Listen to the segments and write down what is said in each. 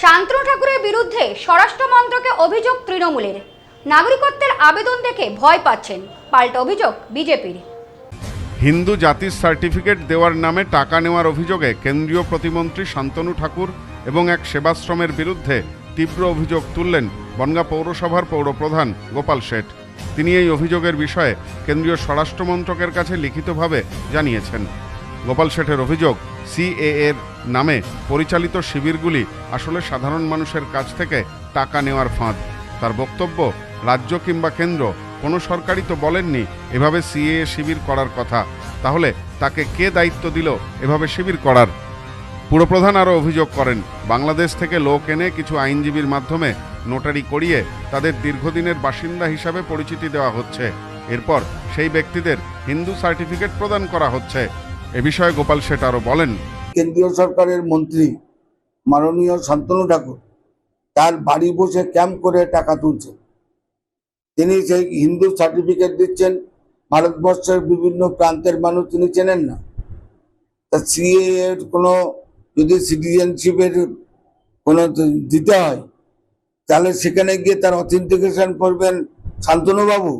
শান্তনু ঠাকুরের বিরুদ্ধে স্বরাষ্ট্র মন্ত্রকে অভিযোগ তৃণমূলের। নাগরিকত্বের আবেদন দেখে ভয় পাচ্ছেন পাল্টা অভিযোগ বিজেপির। হিন্দু জাতির সার্টিফিকেট দেওয়ার নামে টাকা নেওয়ার অভিযোগে কেন্দ্রীয় প্রতিমন্ত্রী শান্তনু ঠাকুর এবং এক সেবাশ্রমের বিরুদ্ধে তীব্র অভিযোগ তুললেন বনগা পৌরসভার পৌরপ্রধান গোপাল শেঠ। তিনি এই অভিযোগের বিষয়ে কেন্দ্রীয় স্বরাষ্ট্র মন্ত্রকের কাছে লিখিতভাবে জানিয়েছেন। গোপাল শেঠের অভিযোগ সিএ এর নামে পরিচালিত শিবিরগুলি আসলে সাধারণ মানুষের কাছ থেকে টাকা নেওয়ার ফাঁদ। তার বক্তব্য, রাজ্য কিংবা কেন্দ্র, কোনো সরকারই তো বলেননি এভাবে সিএ শিবির করার কথা। তাহলে তাকে কে দায়িত্ব দিল এভাবে শিবির করার? পুরপ্রধান আরও অভিযোগ করেন, বাংলাদেশ থেকে লোক এনে কিছু আইনজীবীর মাধ্যমে নোটারি করিয়ে তাদের দীর্ঘদিনের বাসিন্দা হিসাবে পরিচিতি দেওয়া হচ্ছে। এরপর সেই ব্যক্তিদের হিন্দু সার্টিফিকেট প্রদান করা হচ্ছে। এ বিষয়ে গোপাল শেঠ আরও বলেন। কেন্দ্রীয় সরকারের মন্ত্রী মাননীয় শান্তনু ঠাকুর তার বাড়ি বসে ক্যাম্প করে টাকা তুলছে তিনি সেই হিন্দু সার্টিফিকেট দিচ্ছেন, ভারতবর্ষের বিভিন্ন প্রান্তের মানুষ তিনি চেনেন না। তা সিএ এর কোনো যদি সিটিজেনশিপের কোনো দিতে হয়, তাহলে সেখানে গিয়ে তার অথেন্টিকেশন করবেন শান্তনুবাবু।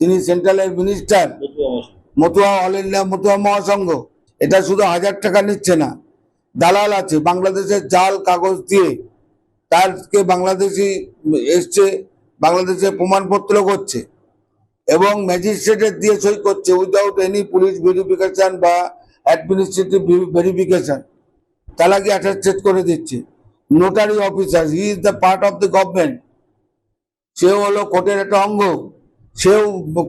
তিনি সেন্ট্রালের minister Matua all India Matua Mahasangha. এটা শুধু হাজার টাকা নিচ্ছে না। দালাল আছে, বাংলাদেশের জাল কাগজ দিয়ে। তারকে বাংলাদেশি এসছে, বাংলাদেশে প্রমাণপত্র করছে। এবং ম্যাজিস্ট্রেটের দিয়ে সই করছে উইদাউট এনি পুলিশ ভেরিফিকেশন বা অ্যাডমিনিস্ট্রেটিভ ভেরিফিকেশন তালাকে অ্যাটাচেড করে দিচ্ছে? Notary officer he is the part of the government সেও হলো কোর্টের একটা অঙ্গ। সেও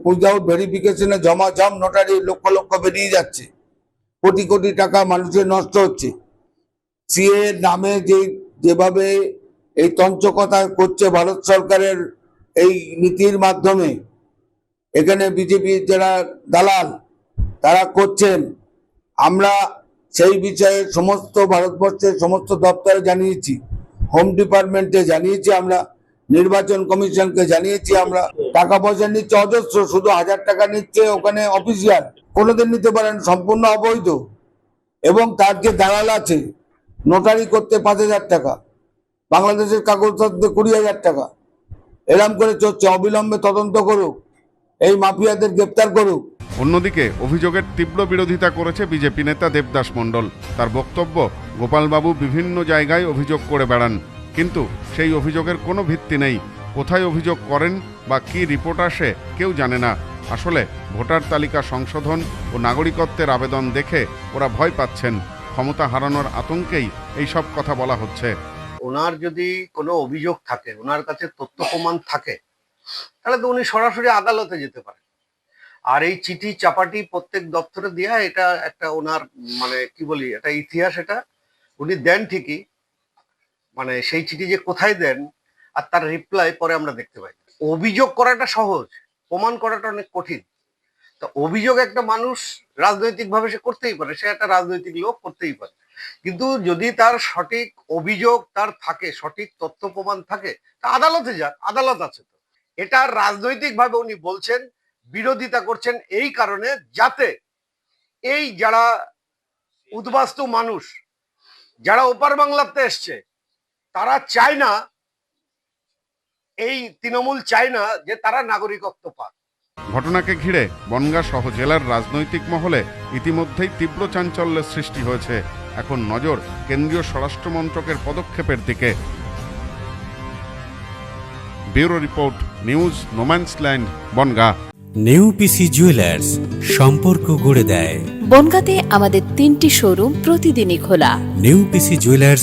উইদাউট ভেরিফিকেশনে জমা জম নোটারি লক্ষ লক্ষ বেরিয়ে যাচ্ছে। কোটি কোটি টাকা মানুষের নষ্ট হচ্ছে। সিএ নামে যে, যেভাবে এই তঞ্চকতা করছে ভারত সরকারের এই নীতির মাধ্যমে, এখানে বিজেপির যারা দালাল, তারা করছেন। আমরা সেই বিষয়ে সমস্ত ভারতবর্ষের সমস্ত দপ্তরে জানিয়েছি হোম ডিপার্টমেন্টে জানিয়েছি আমরা। নির্বাচন কমিশনকে জানিয়েছি আমরা। টাকা পয়সা নিচ্ছে অজস্র, শুধু হাজার টাকা নিচ্ছে ওখানে অফিসিয়াল। কোনোদিন নিতে পারেন, সম্পূর্ণ অবৈধ। এবং তার যে দালাল আছে নোটারি করতে পাঁচ হাজার টাকা, বাংলাদেশের কাগজপত্র কুড়ি হাজার টাকা। এরম করে চলছে, অবিলম্বে তদন্ত করুক, এই মাফিয়াদের গ্রেপ্তার করুক। অন্যদিকে, অভিযোগের তীব্র বিরোধিতা করেছে বিজেপি নেতা দেবদাস মণ্ডল। তার বক্তব্য, গোপালবাবু বিভিন্ন জায়গায় অভিযোগ করে বেড়ান। কিন্তু সেই অভিযোগের কোনো ভিত্তি নেই। কোথায় অভিযোগ করেন বা কি রিপোর্ট আসে কেউ জানে না। আসলে ভোটার তালিকা সংশোধন ও নাগরিকত্বের আবেদন দেখে ওরা ভয় পাচ্ছেন। ক্ষমতা হারানোর আতঙ্কেই এই সব কথা বলা হচ্ছে। ওনার যদি কোনো অভিযোগ থাকে, ওনার কাছে তথ্য প্রমাণ থাকে, তাহলে তো উনি সরাসরি আদালতে যেতে পারেন। আর এই চিঠি চাপাটি প্রত্যেক দপ্তরে দেওয়া এটা একটা ওনার মানে কি বলি এটা ইতিহাস এটা। উনি দেন ঠিকই মানে সেই চিঠি যে কোথায় দেন আর তার রিপ্লাই পরে আমরা দেখতে পাই। অভিযোগ করাটা সহজ, প্রমাণ করাটা অনেক কঠিন। তো অভিযোগ একটা মানুষ রাজনৈতিকভাবে সে করতেই পারে, সে একটা রাজনৈতিক লোক করতেই পারে। কিন্তু যদি তার সঠিক অভিযোগ তার থাকে, সঠিক তথ্য প্রমাণ থাকে, তা আদালতে যাক আদালত আছে তো। এটা রাজনৈতিকভাবে উনি বলছেন, বিরোধিতা করছেন এই কারণে যাতে এই যারা উদ্বাস্তু মানুষ, যারা ওপার বাংলাতে এসছে তারা চায় না এই তৃণমূল চায় না যে তারা নাগরিকত্ব পাক। ঘটনাকে ঘিরে বনগা সহ জেলার রাজনৈতিক মহলে ইতিমধ্যেই তীব্র চাঞ্চল্যের সৃষ্টি হয়েছে। এখন নজর কেন্দ্রীয় স্বরাষ্ট্র মন্ত্রকের পদক্ষেপের দিকে। Bureau report news no man's land Bongaon. New PC jewellers সম্পর্ক গড়ে দেয়। বনগাঁতে আমাদের তিনটি শোরুম প্রতিদিনই খোলা। নেউপিসি জুয়েলার্স